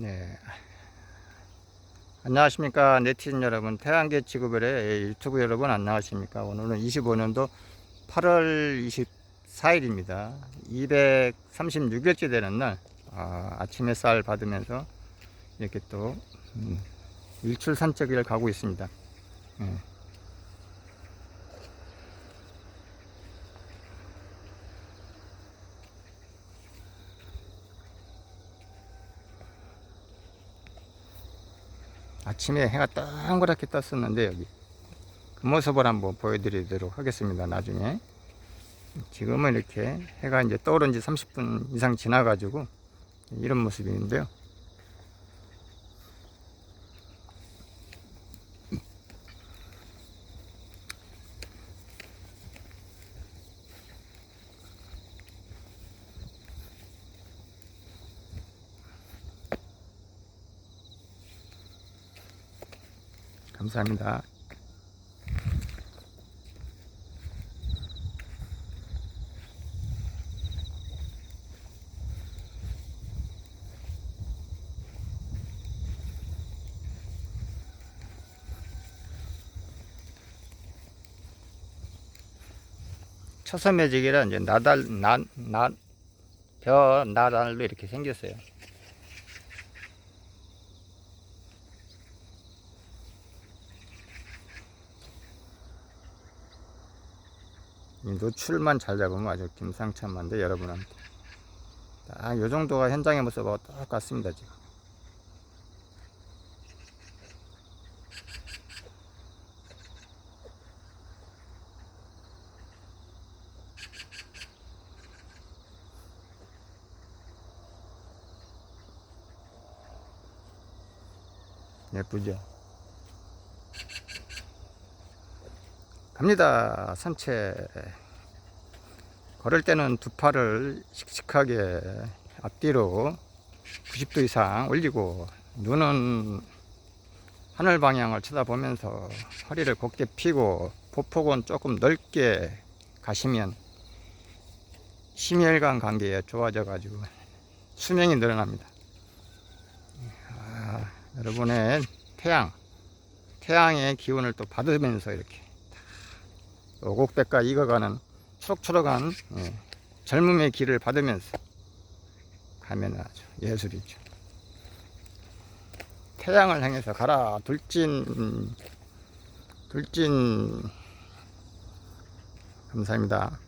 네. 안녕하십니까 네티즌 여러분 태양계 지구별의 유튜브 여러분 안녕하십니까 오늘은 25년도 8월 24일입니다 236일째 되는 날 아, 햇살 받으면서 이렇게 또 음, 일출 산책을 가고 있습니다 예. 아침에 해가 동그랗게 떴었는데 여기. 그 모습을 한번 보여드리도록 하겠습니다 나중에. 지금은 이렇게 해가 이제 떠오른 지 30분 이상 지나 가지고 이런 모습인데요 감사합니다 처섬매직이라 이제 나달 나나벼 나달로 이렇게 생겼어요. 이 노출만 잘 잡으면 아주 김상참한데 여러분한테 딱 요 정도가 현장의 모습하고 똑같습니다 지금. 예쁘죠? 갑니다. 산책. 걸을 때는 두 팔을 씩씩하게 앞뒤로 90도 이상 올리고 눈은 하늘 방향을 쳐다보면서 허리를 곧게 펴고 보폭은 조금 넓게 가시면 심혈관 관계에 좋아져 가지고 수명이 늘어납니다. 아, 여러분의 태양, 태양의 기운을 또 받으면서 이렇게 오곡백과 익어가는 초록초록한 예, 젊음의 길을 받으면서 가면 아주 예술이죠. 태양을 향해서 가라 돌진 돌진 감사합니다.